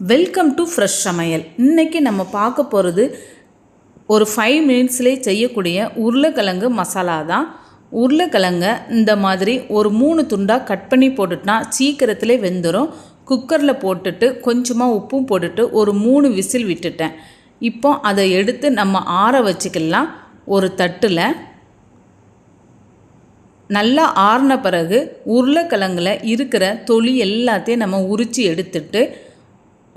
Welcome to fresh சமையல். இன்றைக்கி நம்ம பார்க்க போகிறது ஒரு ஃபைவ் மினிட்ஸ்லேயே செய்யக்கூடிய உருளைக்கிழங்கு மசாலா தான். உருளைக்கிழங்க இந்த மாதிரி ஒரு மூணு துண்டாக கட் பண்ணி போட்டுட்டா சீக்கிரத்திலே வெந்துடும் குக்கரில் போட்டுட்டு கொஞ்சமாக உப்பும் போட்டுட்டு ஒரு மூணு விசில் விட்டுட்டேன். இப்போ அதை எடுத்து நம்ம ஆற வச்சுக்கலாம். ஒரு தட்டில். நல்லா ஆறின பிறகு உருளைக்கிழங்கில் இருக்கிற தொலி எல்லாத்தையும் நம்ம உரித்து எடுத்துட்டு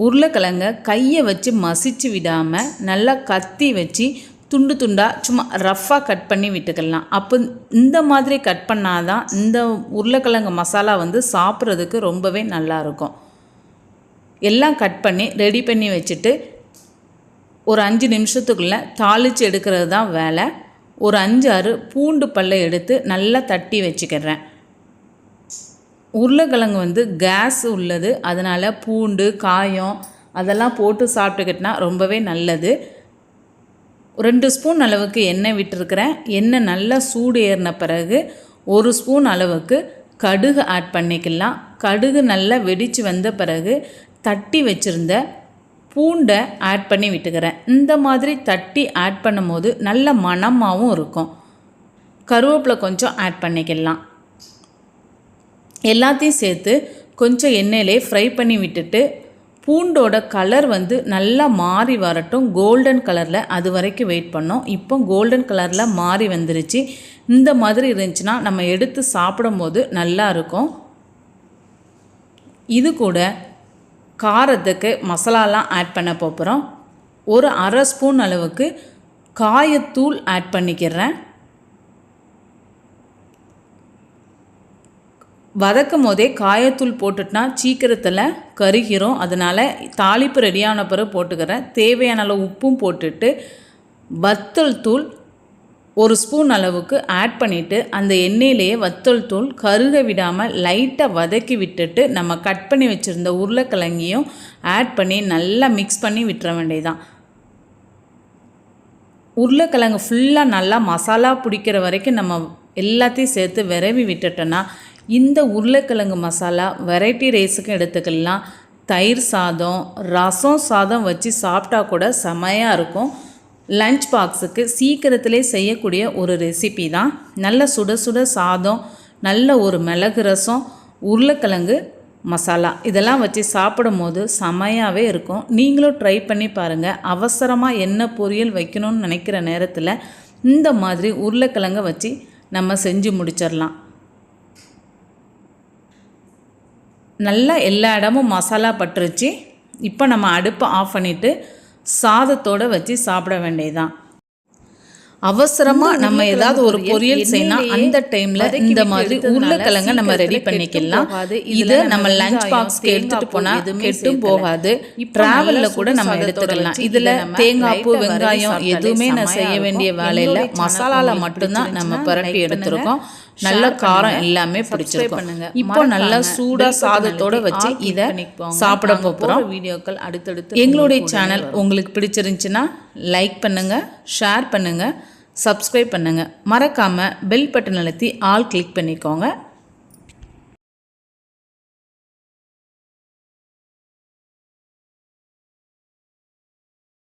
உருளைக்கிழங்க கையை வச்சு மசிச்சு விடாமல் நல்லா கத்தி வச்சு துண்டு துண்டாக சும்மா ரஃப்பாக கட் பண்ணி விட்டுக்கலாம். அப்போ இந்த மாதிரி கட் பண்ணாதான் இந்த உருளைக்கிழங்கு மசாலா வந்து சாப்பிட்றதுக்கு ரொம்பவே நல்லாயிருக்கும் எல்லாம் கட் பண்ணி ரெடி பண்ணி வச்சுட்டு ஒரு அஞ்சு நிமிஷத்துக்குள்ளே தாளித்து எடுக்கிறது தான் வேலை. ஒரு அஞ்சாறு பூண்டு பல்லை எடுத்து நல்லா தட்டி வச்சுக்கிறேன். உருளைக்கிழங்கு வந்து கேஸ் உள்ளது. அதனால் பூண்டு காயம் அதெல்லாம் போட்டு சாப்பிட்டுக்கிட்டனா ரொம்பவே நல்லது. ரெண்டு ஸ்பூன் அளவுக்கு எண்ணெய் விட்டுருக்கிறேன். எண்ணெய் நல்லா சூடு ஏறின பிறகு ஒரு ஸ்பூன் அளவுக்கு கடுகு ஆட் பண்ணிக்கலாம். கடுகு நல்லா வெடித்து வந்த பிறகு தட்டி வச்சுருந்த பூண்டை ஆட் பண்ணி விட்டுக்கிறேன். இந்த மாதிரி தட்டி ஆட் பண்ணும்போது நல்ல மணமாகவும் இருக்கும். கருவேப்பிலை கொஞ்சம் ஆட் பண்ணிக்கலாம். எல்லாத்தையும் சேர்த்து கொஞ்சம் எண்ணெயிலே ஃப்ரை பண்ணி விட்டுட்டு பூண்டோட கலர் வந்து நல்லா மாறி வரட்டும். கோல்டன் கலரில் அது வரைக்கும் வெயிட் பண்ணோம். இப்போ கோல்டன் கலரில் மாறி வந்துருச்சு. இந்த மாதிரி இருந்துச்சுன்னா நம்ம எடுத்து சாப்பிடும்போது நல்லா இருக்கும். இது கூட காரத்துக்கு மசாலாலாம் ஆட் பண்ண போகிறோம் ஒரு அரை ஸ்பூன் அளவுக்கு காயத்தூள் ஆட் பண்ணிக்கிறேன். வதக்கும் போதே காயத்தூள் போட்டுட்டுனா சீக்கிரத்தில் கருகிரும். அதனால் தாளிப்பு ரெடியான பிறகு போட்டுக்கிறேன். தேவையான அளவு உப்பும் போட்டுட்டு வத்தல் தூள் ஒரு ஸ்பூன் அளவுக்கு ஆட் பண்ணிவிட்டு அந்த எண்ணெயிலேயே வத்தல் தூள் கருக விடாமல் லைட்டாக வதக்கி விட்டுட்டு நம்ம கட் பண்ணி வச்சுருந்த உருளைக்கிழங்கையும் ஆட் பண்ணி நல்லா மிக்ஸ் பண்ணி விட்டுற வேண்டியதான் உருளைக்கிழங்கு ஃபுல்லாக நல்லா மசாலா பிடிக்கிற வரைக்கும் நம்ம எல்லாத்தையும் சேர்த்து விரவி விட்டுட்டோன்னா இந்த உருளைக்கிழங்கு மசாலா வெரைட்டி ரைஸுக்கும் எடுத்துக்கலாம். தயிர் சாதம் ரசம் சாதம் வச்சு சாப்பிட்டா கூட செமையாக இருக்கும். லஞ்ச் பாக்ஸுக்கு சீக்கிரத்திலே செய்யக்கூடிய ஒரு ரெசிபி தான். நல்ல சுட சுட சாதம் நல்ல ஒரு மிளகு ரசம் உருளைக்கிழங்கு மசாலா. இதெல்லாம் வச்சு சாப்பிடும் போது செமையாகவே இருக்கும். நீங்களும் ட்ரை பண்ணி பாருங்கள் அவசரமாக என்ன பொரியல் வைக்கணும்னு நினைக்கிற நேரத்தில் இந்த மாதிரி உருளைக்கிழங்கை வச்சு நம்ம செஞ்சு முடிச்சிடலாம். நல்லா எல்லா இடமும் மசாலா பட்டுருச்சு. இப்போ நம்ம அடுப்பை ஆஃப் பண்ணிவிட்டு சாதத்தோடு வச்சு சாப்பிட வேண்டியதுதான். அவசரமாக நம்ம ஏதாவது ஒரு பொரியல் செய்யணும் அந்த டைமில் இந்த மாதிரி உருளைக்கிழங்க நம்ம ரெடி பண்ணிக்கலாம். இது நம்ம லஞ்ச் பாக்ஸ்க்கு எடுத்துகிட்டு போனால் கெட்டும் போகாது. ட்ராவலில் கூட நம்ம எடுத்துக்கலாம். இதில் தேங்காய் பூ வெங்காயம் எதுவுமே நான் செய்ய வேண்டிய வேலையில் மசாலாவில் மட்டும்தான் நம்ம புரட்டி எடுத்திருக்கோம். நல்ல காரம் எல்லாமே பிடிச்சிருக்கும். இப்போ நல்லா சூடாக சாதத்தோட வச்சு இதை சாப்பிட போகிறோம் வீடியோக்கள் அடுத்தடுத்து எங்களுடைய சேனல் உங்களுக்கு பிடிச்சிருந்துச்சுன்னா லைக் பண்ணுங்கள் ஷேர் பண்ணுங்கள் சப்ஸ்கிரைப் பண்ணுங்கள் மறக்காமல் பெல் பட்டன் அழுத்தி ஆல் கிளிக் பண்ணிக்கோங்க.